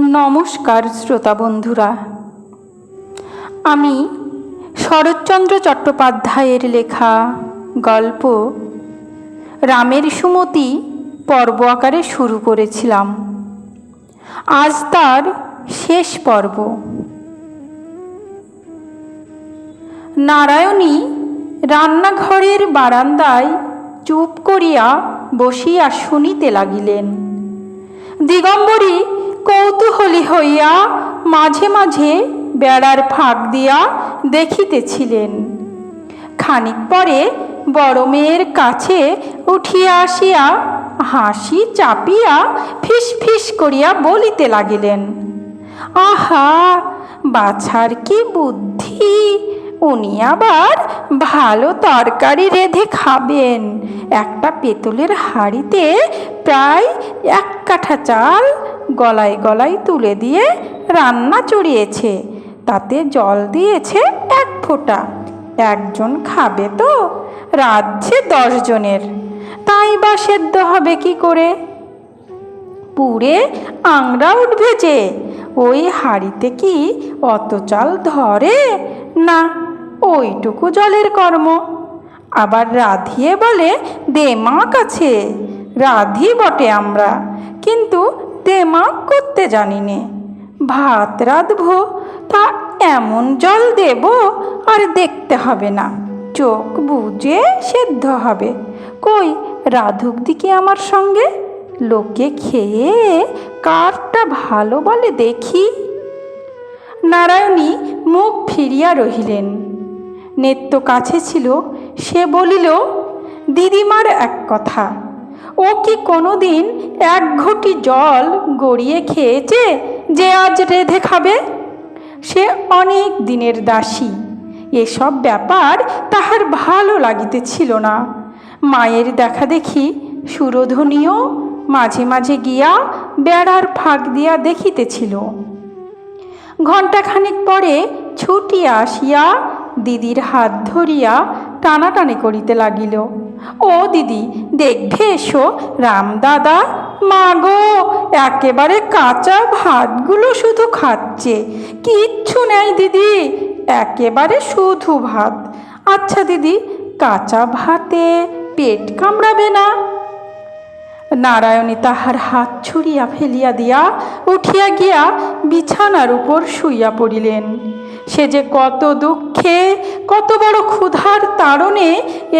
নমস্কার শ্রোতা বন্ধুরা। আমি শরৎচন্দ্র চট্টোপাধ্যায়ের লেখা গল্প রামের সুমতি পর্ব আকারে শুরু করেছিলাম। আজ তার শেষ পর্ব। নারায়ণী রান্নাঘরের বারান্দায় চুপ করিয়া বসিয়া শুনিতে লাগিলেন। দিগম্বরী কৌতূহলী হইয়া মাঝে মাঝে বেড়ার ফাঁক দিয়া দেখিতেছিলেন। খানিক পরে বড় মেয়ের কাছে উঠিয়া আসিয়া হাসি চাপিয়া ফিস ফিস করিয়া বলিতে লাগিলেন, আহা, বাছার কি বুদ্ধি? উনি আবার ভালো তরকারি রেঁধে খাবেন। একটা পেতলের হাঁড়িতে প্রায় এক কাঠা চাল গলায় গলায় তুলে দিয়ে রান্না চড়িয়েছে। তাতে জল দিয়েছে এক ফোঁটা। একজন খাবে তো? রাজ্যে দশজনের তাই বা সেদ্ধ হবে কি করে? পুড়ে আংরা উঠবে যে। ওই হাঁড়িতে কি অত চাল ধরে? না, ওইটুকু জলের কর্ম। আবার রাধিয়ে বলে দেমাক কাছে। রাধি বটে আমরা। কিন্তু দেমাক করতে জানি নে ভাত রাঁধবো, তা এমন জল দেব আর দেখতে হবে না। চোখ বুঝে সেদ্ধ হবে। কই, রাধুক দিকে আমার সঙ্গে? লোকে খেয়ে কারটা ভালো বলে দেখি। নারায়ণী মুখ ফিরিয়া রহিলেন। নেত্য কাছে ছিল, সে বলিল, দিদিমার এক কথা। ও কি কোনো দিন এক ঘটি জল গড়িয়ে খেয়েছে যে আজ রেধে খাবে? সে অনেক দিনের দাসী। এসব ব্যাপার তাহার ভালো লাগিতেছিল না। মায়ের দেখা দেখি সুরধনীও মাঝে মাঝে গিয়া বেড়ার ফাঁক দিয়া দেখিতেছিল। ঘণ্টাখানেক পরে ছুটিয়া আসিয়া দিদির হাত ধরিয়া টানাটানি করিতে লাগিল। ও দিদি দেখবে এসো। রামদাদা মা গো, একেবারে কাঁচা ভাতগুলো শুধু খাচ্ছে। কিচ্ছু নেই দিদি, একেবারে শুধু ভাত। আচ্ছা দিদি, কাঁচা ভাতে পেট কামড়াবে না? নারায়ণী তাহার হাত ছুঁড়িয়া ফেলিয়া দিয়া উঠিয়া গিয়া বিছানার উপর শুইয়া পড়িলেন। সে যে কত দুঃখে, কত বড় ক্ষুধার তাড়নে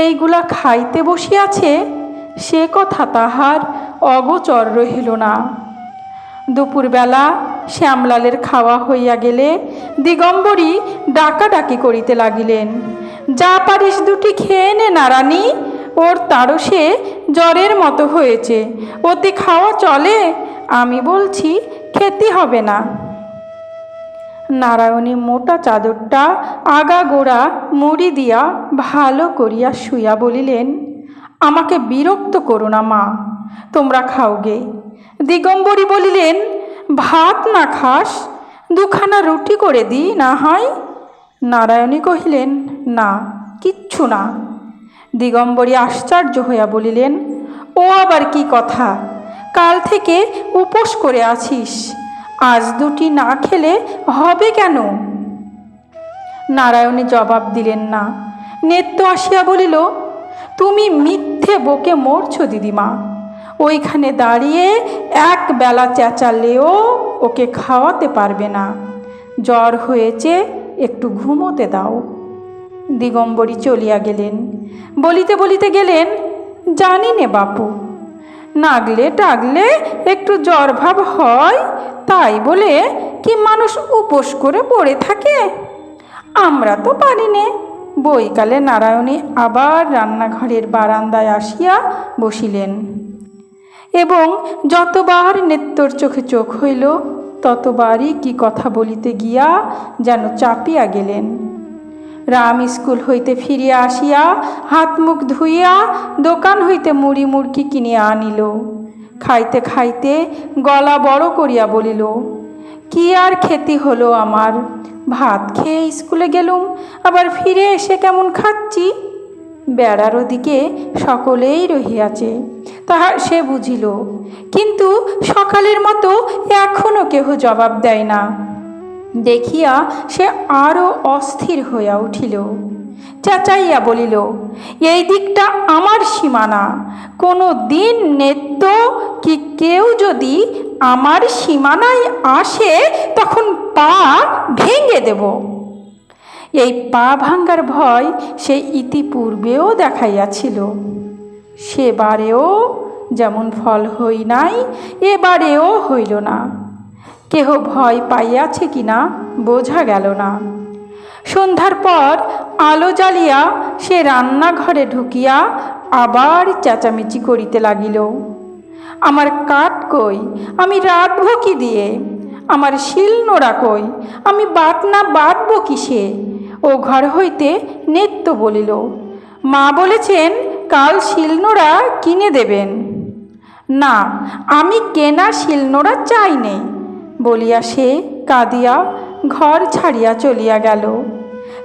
এইগুলা খাইতে বসিয়াছে, সে কথা তাহার অগোচর রহিল না। দুপুরবেলা শ্যামলালের খাওয়া হইয়া গেলে দিগম্বরী ডাকাডাকি করিতে লাগিলেন। যা পারিস দুটি খেয়ে নে নারানি ওর তারসে জ্বরের মতো হয়েছে। ওতে খাওয়া চলে, আমি বলছি খেতে হবে না। নারায়ণী মোটা চাদরটা আগা গোড়া মুড়ি দিয়া ভালো করিয়া শুইয়া বলিলেন, আমাকে বিরক্ত করো না মা, তোমরা খাওগে দিগম্বরী বলিলেন, ভাত না খাস, দুখানা রুটি করে দিই না হয়? নারায়ণী কহিলেন, না, কিচ্ছু না। দিগম্বরী আশ্চর্য হইয়া বলিলেন, ও আবার কি কথা? কাল থেকে উপোস করে আছিস। আজ দুটি না খেলে হবে কেন? নারায়ণী জবাব দিলেন না। নেত্য আসিয়া বলিল, তুমি মিথ্যে বকে মরছ দিদিমা। ওইখানে দাঁড়িয়ে এক বেলা চেঁচালেও ওকে খাওয়াতে পারবে না। জ্বর হয়েছে, একটু ঘুমোতে দাও। দিগম্বরী চলিয়া গেলেন। বলিতে বলিতে গেলেন, জানি নে বাপু, নাগলে টাগলে একটু জ্বর ভাব হয় তাই বলে কি মানুষ উপোস করে পড়ে থাকে? আমরা তো পারি নে। বইকালে নারায়ণী আবার রান্নাঘরের বারান্দায় আসিয়া বসিলেন। এবং যতবার নেত্তর চোখে চোখ হইল, ততবারই কি কথা বলিতে গিয়া যেন চাপিয়া গেলেন। রাম স্কুল হইতে ফিরিয়া আসিয়া হাত মুখ ধুইয়া দোকান হইতে মুড়ি মুড়কি কিনিয়া আনিল। খাইতে খাইতে গলা বড় করিয়া বলিল, কি আর খেতি হলো আমার? ভাত খেয়ে স্কুলে গেলুম, আবার ফিরে এসে কেমন খাচ্ছি? বেড়ার ওদিকে সকলেই রহিয়াছে, তাহা সে বুঝিল, কিন্তু সকালের মতো এখনও কেহ জবাব দেয় না। দেখিয়া সে আরও অস্থির হইয়া উঠিল। চেঁচাইয়া বলিল, এই দিকটা আমার সীমানা। কোনো দিন নেত্য কি কেউ যদি আমার সীমানায় আসে, তখন পা ভেঙে দেব। এই পা ভাঙ্গার ভয় সে ইতিপূর্বেও দেখাইয়াছিল। সেবারেও যেমন ফল হই নাই, এবারেও হইল না। কেহ ভয় পাইয়াছে কিনা, বোঝা গেল না। সন্ধ্যার পর আলো জ্বালিয়া সে রান্নাঘরে ঢুকিয়া আবার চেঁচামেচি করিতে লাগিল। আমার কাঠ কই? আমি রাঁধব কি দিয়ে? আমার শিল নোড়া কই? আমি বাটনা বাটব কিসে? ও ঘর হইতে নেত্য বলিল, মা বলেছেন কাল শিলনোড়া কিনে দেবেন। না, আমি কেনা শিলনোড়া চাই নেই বলিয়া সে কাঁদিয়া ঘর ছাড়িয়া চলিয়া গেল।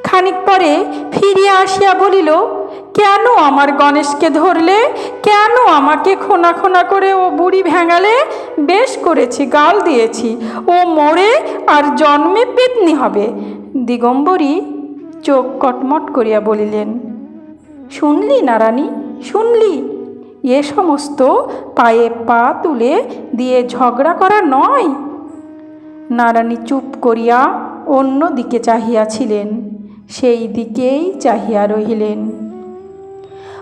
খানিক পরে ফিরিয়া আসিয়া বলিল, কেন আমার গণেশকে ধরলে? কেন আমাকে খোনা খোনা করে ও বুড়ি ভেঙালে? বেশ করেছি, গাল দিয়েছি। ও মরে আর জন্মে পেতনি হবে। দিগম্বরী চোখ কটমট করিয়া বলিলেন, শুনলি নারানী, শুনলি? এ সমস্ত পায়ে পা তুলে দিয়ে ঝগড়া করা নয়? নারানী চুপ করিয়া অন্য দিকে চাহিয়াছিলেন, সেই দিকেই চাহিয়া রহিলেন।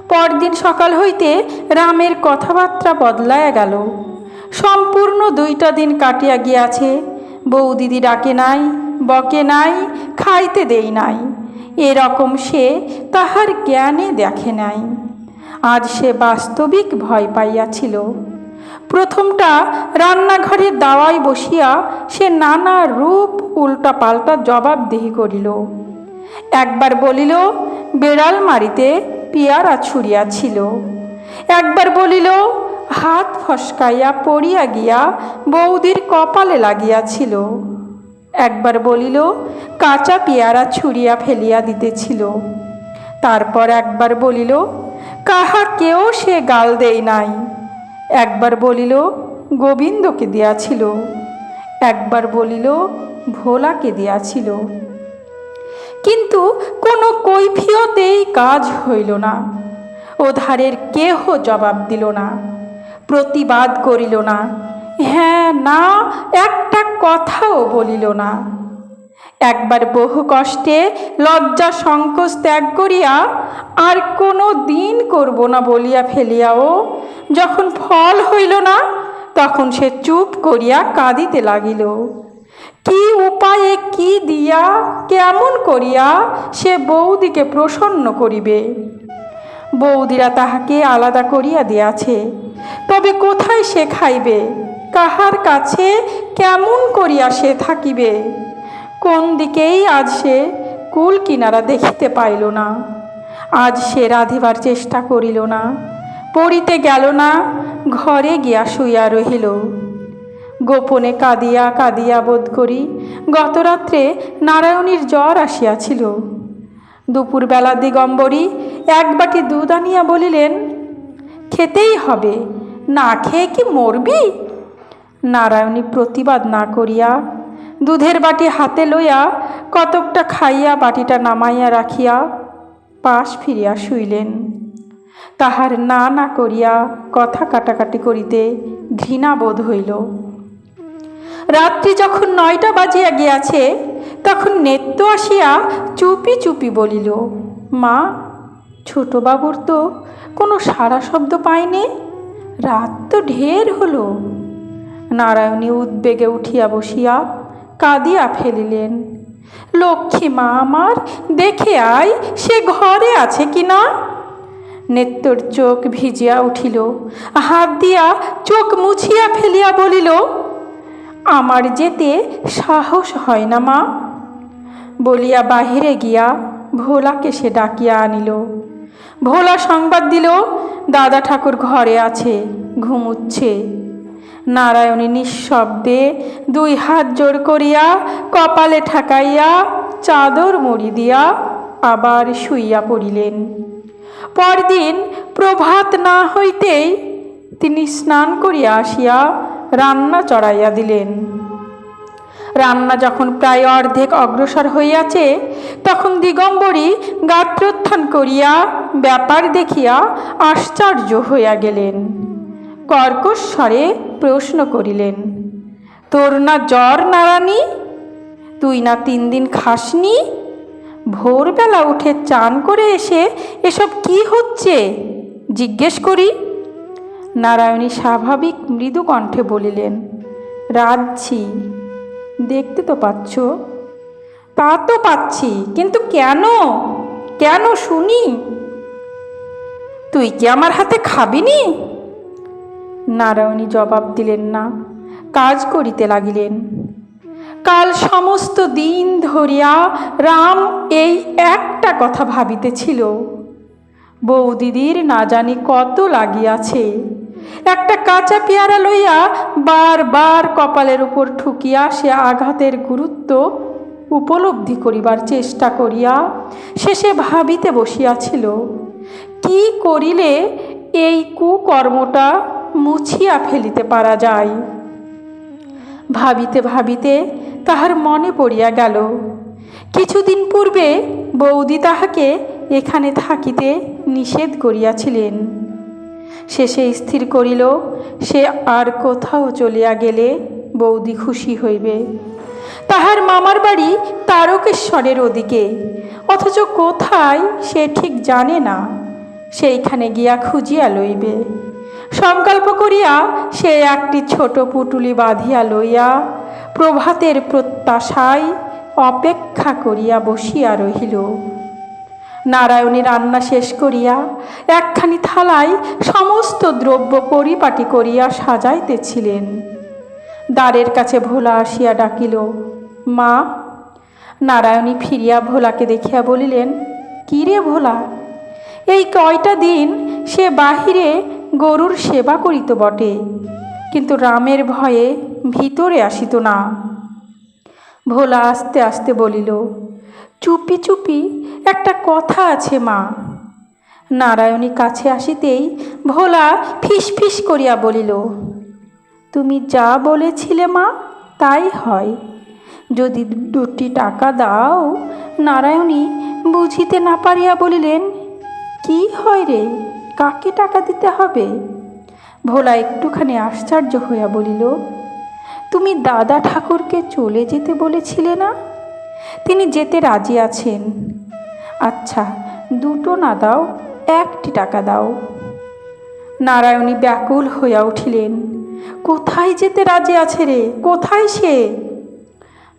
পরদিন সকাল হইতে রামের কথাবার্তা বদলায়া গেল। সম্পূর্ণ দুইটা দিন কাটিয়া গিয়াছে। বৌদিদি ডাকে নাই, বকে নাই, খাইতে দেই নাই। এরকম সে তাহার জ্ঞানে দেখে নাই। আজ সে বাস্তবিক ভয় পাইয়াছিল। প্রথমটা রান্নাঘরের দাওয়ায় বসিয়া সে নানা রূপ উল্টা পাল্টা জবাবদিহি করিল। একবার বলিল, বেড়াল মারিতে পিয়ারা ছুড়িয়াছিল। একবার বলিল, হাত ফসকাইয়া পড়িয়া গিয়া বৌদির কপালে লাগিয়াছিল। একবার বলিল, কাঁচা পেয়ারা ছুঁড়িয়া ফেলিয়া দিতেছিল। তারপর একবার বলিল কাহাকেও সে গাল দেয় নাই। একবার বলিল, গোবিন্দকে দিয়াছিল। একবার বলিল, ভোলাকে দিয়াছিল। কিন্তু কোনো কৈফিয়তেই কাজ হইল না। ওধারের কেহ জবাব দিল না, প্রতিবাদ করিল না। হ্যাঁ না, একটা কথাও বলিল না। একবার বহু কষ্টে লজ্জা সংকোচ ত্যাগ করিয়া আর কোনো দিন করব না বলিয়া ফেলিয়াও যখন ফল হইল না, তখন সে চুপ করিয়া কাঁদিতে লাগিল। কি উপায়ে কি দিয়া, কেমন করিয়া সে বৌদিকে প্রসন্ন করিবে? বৌদিরা তাহাকে আলাদা করিয়া দিয়াছে। তবে কোথায় সে খাইবে? কাহার কাছে কেমন করিয়া সে থাকিবে? কোন দিকেই আজ সে কুল কিনারা দেখিতে পাইল না। আজ সে রাঁধিবার চেষ্টা করিল না। পড়িতে গেল না, ঘরে গিয়া শুইয়া রহিল। গোপনে কাঁদিয়া কাঁদিয়া বোধ করি গতরাত্রে নারায়ণীর জ্বর আসিয়াছিল। দুপুরবেলা দিগম্বরী এক বাটি দুধ আনিয়া বলিলেন, খেতেই হবে, না খেয়ে কি মরবি? নারায়ণী প্রতিবাদ না করিয়া দুধের বাটি হাতে লইয়া কতকটা খাইয়া বাটিটা নামাইয়া রাখিয়া পাশ ফিরিয়া শুইলেন। তাহার না না করিয়া কথা কাটাকাটি করিতে ঘৃণা বোধ হইল। রাত্রি যখন নয়টা বাজিয়া গিয়াছে, তখন নেত্য আসিয়া চুপি চুপি বলিল, মা, ছোটবাবুর তো কোনো সারা শব্দ পাইনি। রাত তো ঢের হলো। নারায়ণী উদ্বেগে উঠিয়া বসিয়া কাঁদিয়া ফেলিলেন, লক্ষ্মী মা আমার, দেখে আয় সে ঘরে আছে কি না? নেত্তর চোখ ভিজিয়া উঠিল, হাত দিয়া চোখ মুছিয়া ফেলিয়া বলিল, আমার যেতে সাহস হয় না মা। বলিয়া বাহিরে গিয়া ভোলাকে সে ডাকিয়া আনিল। ভোলা সংবাদ দিল, দাদা ঠাকুর ঘরে আছে, ঘুমুচ্ছে। নারায়ণী নিঃশব্দে দুই হাত জোর করিয়া কপালে ঠাকাইয়া চাদর মুড়ি দিয়া আবার শুইয়া পড়িলেন। পরদিন প্রভাত না হইতেই তিনি স্নান করিয়া আসিয়া রান্না চড়াইয়া দিলেন। রান্না যখন প্রায় অর্ধেক অগ্রসর হইয়াছে, তখন দিগম্বরী গাত্রোত্থান করিয়া ব্যাপার দেখিয়া আশ্চর্য হইয়া গেলেন। কর্কশ স্বরে প্রশ্ন করিলেন, তোর না জ্বর নারানি? তুই না তিন দিন খাসনি? ভোরবেলা উঠে চান করে এসে এসব কি হচ্ছে? জিজ্ঞেস করি। নারায়ণী স্বাভাবিক মৃদু কণ্ঠে বলিলেন রাজছি দেখতে তো পাচ্ছ? তা তো পাচ্ছি, কিন্তু কেন? কেন শুনি? তুই কি আমার হাতে খাবিনি? নারায়ণী জবাব দিলেন না। কাজ করিতে লাগিলেন। কাল সমস্ত দিন ধরিয়া রাম এই একটা কথা ভাবিতেছিল। বৌদিদির না জানি কত লাগিয়াছে। একটা কাঁচা পেয়ারা লইয়া বারবার কপালের উপর ঠুকিয়া সে আঘাতের গুরুত্ব উপলব্ধি করিবার চেষ্টা করিয়া শেষে ভাবিতে বসিয়াছিল, কি করিলে এই কুকর্মটা মুছিয়া ফেলিতে পারা যায়। ভাবিতে ভাবিতে তাহার মনে পড়িয়া গেল, কিছুদিন পূর্বে বৌদি তাহাকে এখানে থাকিতে নিষেধ করিয়াছিলেন। শেষে স্থির করিল, সে আর কোথাও চলিয়া গেলে বৌদি খুশি হইবে। তাহার মামার বাড়ি তারকেশ্বরের ওদিকে, অথচ কোথায় সে ঠিক জানে না, সেইখানে গিয়া খুঁজিয়া লইবে। সংকল্প করিয়া সে একটি ছোট পুটুলি বাঁধিয়া লইয়া প্রভাতের প্রত্যাশায় অপেক্ষা করিয়া বসিয়া রহিল। নারায়ণী রান্না শেষ করিয়া একখানি থালায় সমস্ত দ্রব্য পরিপাটি করিয়া সাজাইতেছিলেন। দ্বারের কাছে ভোলা আসিয়া ডাকিল, মা! নারায়ণী ফিরিয়া ভোলাকে দেখিয়া বলিলেন, কী রে ভোলা? এই কয়টা দিন সে বাহিরে গরুর সেবা করিত বটে, কিন্তু রামের ভয়ে ভিতরে আসিত না। ভোলা আস্তে আস্তে বলিল, চুপি চুপি, একটা কথা আছে মা। নারায়ণী কাছে আসিতেই ভোলা ফিস ফিস করিয়া বলিল, তুমি যা বলেছিলে মা, তাই হয়। যদি দুটি টাকা দাও, নারায়ণী বুঝিতে না পারিয়া বলিলেন, কি হয় রে? কাকে টাকা দিতে হবে? ভোলা একটুখানি আশ্চর্য হইয়া বলিল, তুমি দাদা ঠাকুরকে চলে যেতে বলেছিলে না? তিনি যেতে রাজি আছেন। আচ্ছা দুটো না দাও, একটি টাকা দাও। নারায়ণী ব্যাকুল হইয়া উঠিলেন, কোথায় যেতে রাজি আছে রে? কোথায় সে?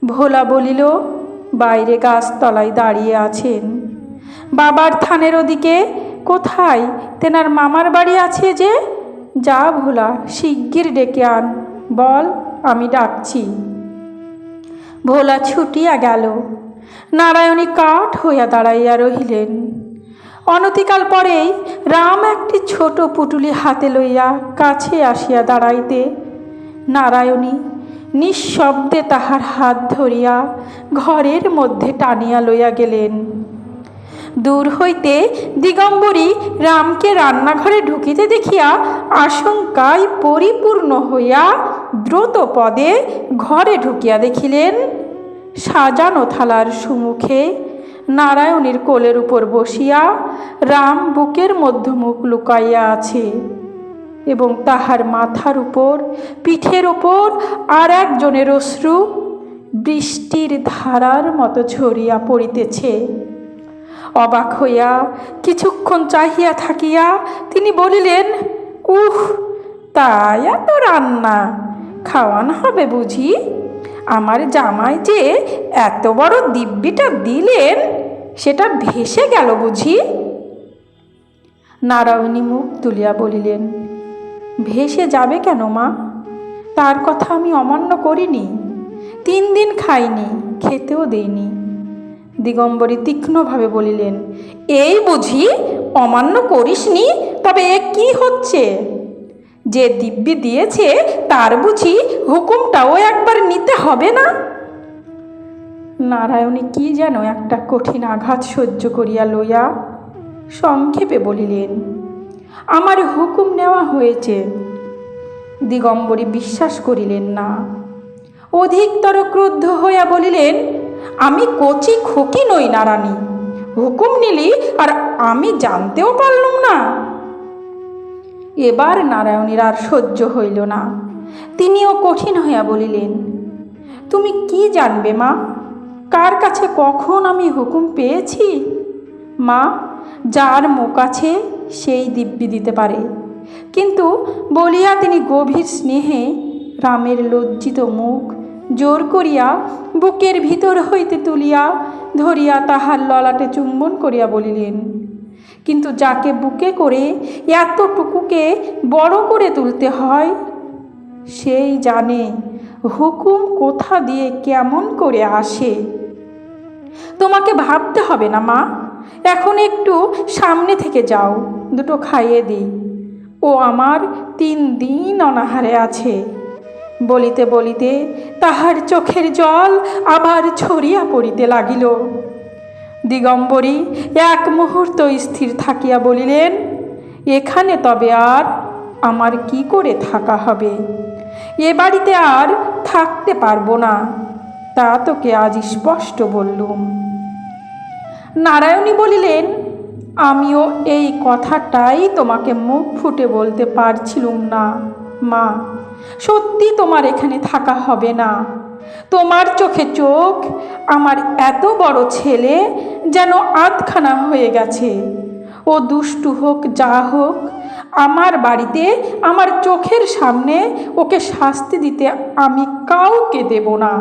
ভোলা বলিল, বাইরে গাছতলায় দাঁড়িয়ে আছেন। বাবার থানের ওদিকে কোথায়? তেনার মামার বাড়ি আছে যে? যা ভোলা, শিগগির ডেকে আন। বল, আমি ডাকছি। ভোলা ছুটিয়া গেল। নারায়ণী কাঠ হইয়া দাঁড়াইয়া রহিলেন। অনতিকাল পরেই রাম একটি ছোট পুটুলি হাতে লইয়া কাছে আসিয়া দাঁড়াইতে। নারায়ণী নিঃশব্দে তাহার হাত ধরিয়া ঘরের মধ্যে টানিয়া লইয়া গেলেন। দূর হইতে দিগম্বরী রামকে রান্নাঘরে ঢুকিতে দেখিয়া আশঙ্কায় পরিপূর্ণ হইয়া দ্রুত পদে ঘরে ঢুকিয়া দেখিলেন সাজানো থালার সুমুখে নারায়ণীর কোলের উপর বসিয়া রাম বুকের মধ্যমুখ লুকাইয়া আছে এবং তাহার মাথার উপর, পিঠের উপর আর একজনের অশ্রু বৃষ্টির ধারার মতো ঝরিয়া পড়িতেছে। অবাক হইয়া কিছুক্ষণ চাহিয়া থাকিয়া তিনি বলিলেন, উহ তাই এত রান্না, খাওয়ান হবে বুঝি? আমার জামাই যে এত বড় দিব্যিটা দিলেন, সেটা ভেসে গেল বুঝি? নারায়ণী মুখ তুলিয়া বলিলেন, ভেসে যাবে কেন মা? তার কথা আমি অমান্য করিনি। তিন দিন খাইনি, খেতেও দেইনি। দিগম্বরী তীক্ষ্ণভাবে বলিলেন, এই বুঝি অমান্য করিসনি? তবে এ কি হচ্ছে? যে দিব্যি দিয়েছে, তার বুঝি হুকুমটাও একবার নিতে হবে না? নারায়ণী, কি যেন একটা কঠিন আঘাত সহ্য করিয়া লইয়া সংক্ষেপে বলিলেন, আমার হুকুম নেওয়া হয়েছে। দিগম্বরী বিশ্বাস করিলেন না। অধিকতর ক্রুদ্ধ হইয়া বলিলেন আমি কচি খোকি নই নারানী। হুকুম নিলি আর আমি জানতেও পারলুম না। এবার নারায়ণীর আর সহ্য হইল না। তিনিও কঠিন হইয়া বলিলেন, তুমি কি জানবে মা? কার কাছে কখন আমি হুকুম পেয়েছি? মা, যার মুখ আছে সেই দিব্যি দিতে পারে। কিন্তু বলিয়া তিনি গভীর স্নেহে রামের লজ্জিত মুখ জোর করিয়া বুকের ভিতর হইতে তুলিয়া ধরিয়া তাহার ললাটে চুম্বন করিয়া বলিলেন, কিন্তু যাকে বুকে করে এতটুকুকে বড় করে তুলতে হয়, সেই জানে হুকুম কোথা দিয়ে কেমন করে আসে। তোমাকে ভাবতে হবে না মা, এখন একটু সামনে থেকে যাও, দুটো খাইয়ে দিই। ও আমার তিন দিন অনাহারে আছে। বলিতে বলিতে তাহার চোখের জল আবার ছড়িয়া পড়িতে লাগিল। দিগম্বরী এক মুহূর্ত স্থির থাকিয়া বলিলেন, এখানে তবে আর আমার কি করে থাকা হবে? এ বাড়িতে আর থাকতে পারব না। তা তোকে আজ স্পষ্ট বললুম। নারায়ণী বলিলেন, আমিও এই কথাটাই তোমাকে মুখ ফুটে বলতে পারছিলুম না, মা। সত্যি তোমার এখানে থাকা হবে না। তোমার চোখে চোখ, আমার এত বড় ছেলে যেন আধখানা হয়ে গেছে। ও দুষ্টু হোক, যা হোক, আমার বাড়িতে, আমার চোখের সামনে ওকে শাস্তি দিতে আমি কাউকে দেব না।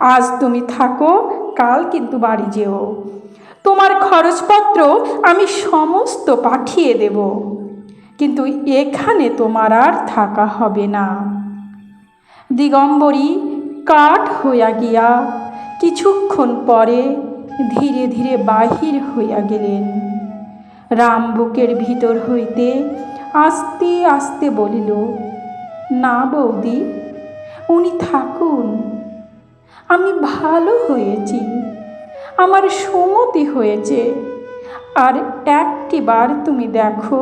আজ তুমি থাকো, কাল কিন্তু বাড়ি যেও। তোমার খরচপত্র আমি সমস্ত পাঠিয়ে দেব। কিন্তু এখানে তোমার আর থাকা হবে না। দিগম্বরী কাঠ হইয়া গিয়া কিছুক্ষণ পরে ধীরে ধীরে বাহির হইয়া গেলেন। রাম বুকের ভিতর হইতে আস্তে আস্তে বলিল, না বৌদি, উনি থাকুন। আমি ভালো হয়েছি। আমার সুমতি হয়েছে। আর একটিবার তুমি দেখো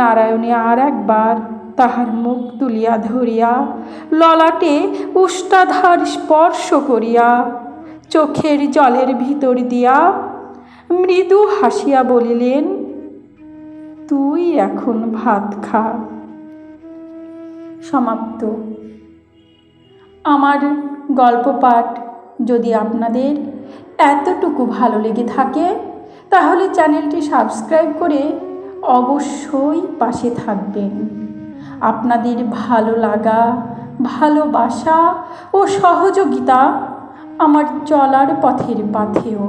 নারায়ণী আর একবার তাহার মুখ তুলিয়া ধরিয়া ললাটে উষ্টাধার স্পর্শ করিয়া চোখের জলের ভিতর দিয়া মৃদু হাসিয়া বলিলেন, তুই এখন ভাত খা। সমাপ্ত। আমার গল্প পাঠ যদি আপনাদের এতটুকু ভালো লেগে থাকে, তাহলে চ্যানেলটি সাবস্ক্রাইব করে অবশ্যই পাশে থাকবেন। আপনাদের ভালো লাগা ভালোবাসা ও সহযোগিতা আমার চলার পথের পাথেও